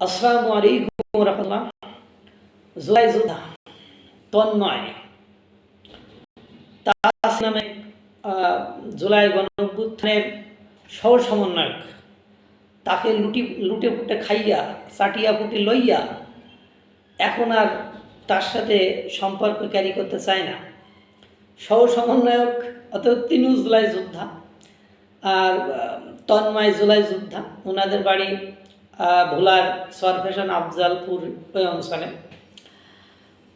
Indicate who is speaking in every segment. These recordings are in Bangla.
Speaker 1: আসসালামু আলাইকুম রহমতুল্লাহ। জুলাই যোদ্ধা তন্ময়। তাস নামে জুলাই গণঅভ্যুত্থানের সহ সমন্বয়ক। তাকে লুটি, লুটে পুটে খাইয়া, চাটিয়া পুটি লইয়া, এখন আর তার সাথে সম্পর্ক ক্যারি করতে চায় না। সহ সমন্বয়ক অর্থাৎ তিনু জুলাই যোদ্ধা আর তন্ময় জুলাই যোদ্ধা ওনাদের বাড়ি ভোলার সরফেশন আফজালপুর ওই অঞ্চলে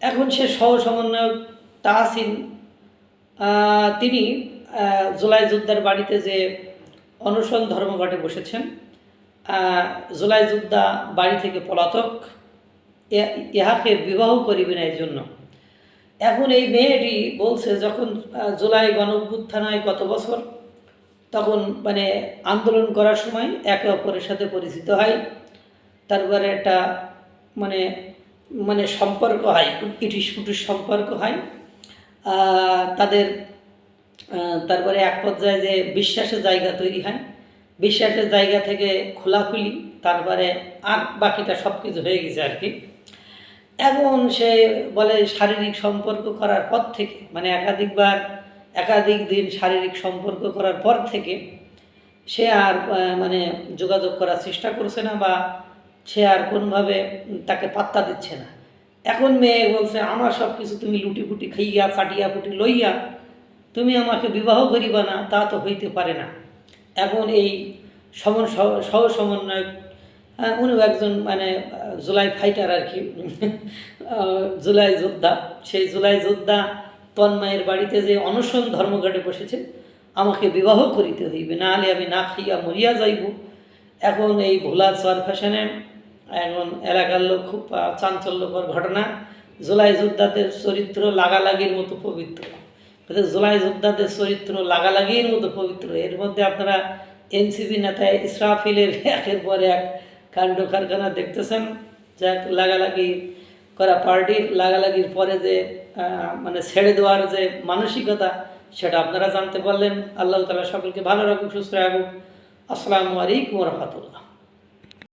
Speaker 1: এখন সে সহ সমন্বয়ক তাহসিন তিনি জুলাই যোদ্ধার বাড়িতে যে অনশন ধর্মঘটে বসেছেন জুলাই যোদ্ধা বাড়ি থেকে পলাতক ইহাকে বিবাহ করিবে না এই জন্য এখন এই মেয়েটি বলছে, যখন জুলাই গণ কত বছর? তখন মানে আন্দোলন করার সময় একে অপরের সাথে পরিচিত হয়। তারপরে একটা মানে মানে সম্পর্ক হয় ইটিস ফুটিস সম্পর্ক হয়। তাদের তারপরে এক পর্যায়ে যে বিশ্বাসের জায়গা তৈরি হয়। বিশ্বাসের জায়গা থেকে খোলাখুলি তারপরে আর বাকিটা সব কিছু হয়ে গেছে আর কি। এখন সে বলে শারীরিক সম্পর্ক করার পর থেকে মানে একাধিকবার একাধিক দিন শারীরিক সম্পর্ক করার পর থেকে সে আর মানে যোগাযোগ করার চেষ্টা করছে না বা সে আর কোনোভাবে তাকে পাত্তা দিচ্ছে না। এখন মেয়ে বলছে আমার সব কিছু তুমি লুটি ফুটি খাইয়া চাটিয়া ফুটি লইয়া তুমি আমাকে বিবাহ করিবা না তা তো হইতে পারে না। এখন এই সমন সহ- সমন্বয়ক হ্যাঁ, উনিও একজন মানে জুলাই ফাইটার আর কি জুলাই যোদ্ধা। সেই জুলাই যোদ্ধা তন্ময়ের বাড়িতে যে অনশন ধর্মঘটে বসেছে, আমাকে বিবাহ করিতে হইবে না হলে আমি না খাইয়া মরিয়া যাইব। এখন এই ভোলা সোয়ার ফ্যাশনে, এখন এলাকার লোক খুব চাঞ্চল্যকর ঘটনা। জুলাই যোদ্ধাদের চরিত্র লাগালাগির মতো পবিত্র। জুলাই যোদ্ধাদের চরিত্র লাগালাগির মতো পবিত্র। এর মধ্যে আপনারা এনসিপি নেতা ইসরাফিলের একের পর এক কাণ্ড কারখানা দেখতেছেন। যাক, লাগালাগি করা পার্টির লাগালাগির পরে যে মানে ছেড়ে দেওয়ার যে মানসিকতা, সেটা আপনারা জানতে পারলেন। আল্লাহ তালা সকলকে ভালো রাখুক, সুস্থ রাখুক। আসসালামু আলাইকুম রহমতুল্লাহ।